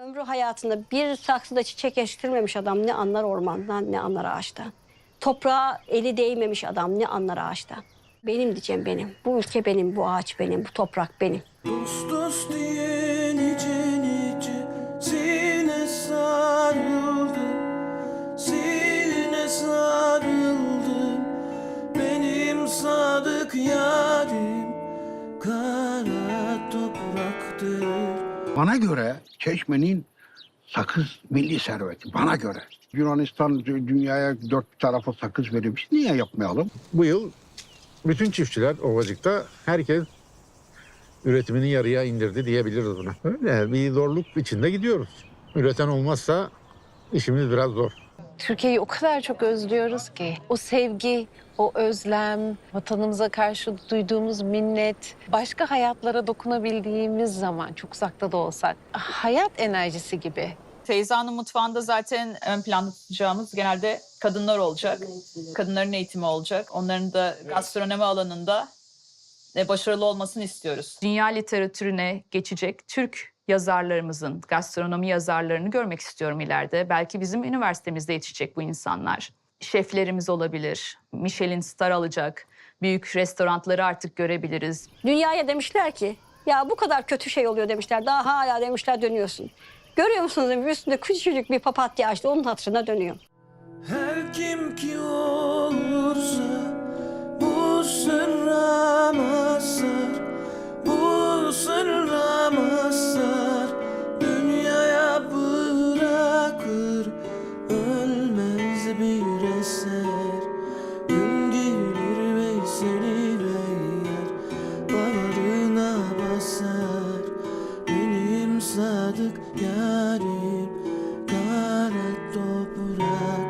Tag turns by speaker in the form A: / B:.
A: Ömrü hayatında bir saksıda çiçek yetiştirmemiş adam ne anlar ormandan ne anlar ağaçtan. Toprağa eli değmemiş adam ne anlar ağaçtan. Benim diyeceğim benim. Bu ülke benim, bu ağaç benim, bu toprak benim.
B: Dost dost diye nice nice Zine sarıldım Ziline sarıldım Benim sadık yarim
C: Bana göre Çeşme'nin sakız milli serveti. Bana göre. Yunanistan dü- dünyaya dört tarafı sakız vermiş. Niye yapmayalım?
D: Bu yıl bütün çiftçiler Ovacık'ta herkes üretimini yarıya indirdi diyebiliriz buna. Öyle bir zorluk içinde gidiyoruz. Üreten olmazsa işimiz biraz zor.
E: Türkiye'yi o kadar çok özlüyoruz ki. O sevgi, o özlem, vatanımıza karşı duyduğumuz minnet, başka hayatlara dokunabildiğimiz zaman çok uzakta da olsak hayat enerjisi gibi.
F: Feyza'nın mutfağında zaten ön planda tutacağımız genelde kadınlar olacak. Kadınların eğitimi olacak. Onların da gastronomi alanında e, başarılı olmasını istiyoruz. Dünya literatürüne geçecek Türk yazarlarımızın, gastronomi yazarlarını görmek istiyorum ileride. Belki bizim üniversitemizde yetişecek bu insanlar. Şeflerimiz olabilir, Michelin star alacak, büyük restoranları artık görebiliriz.
A: Dünyaya demişler ki ya bu kadar kötü şey oluyor demişler. Daha hala demişler dönüyorsun. Görüyor musunuz üstünde küçücük bir papatya açtı onun hatırına dönüyor.
B: Her kim ki 나를 나를 또 부라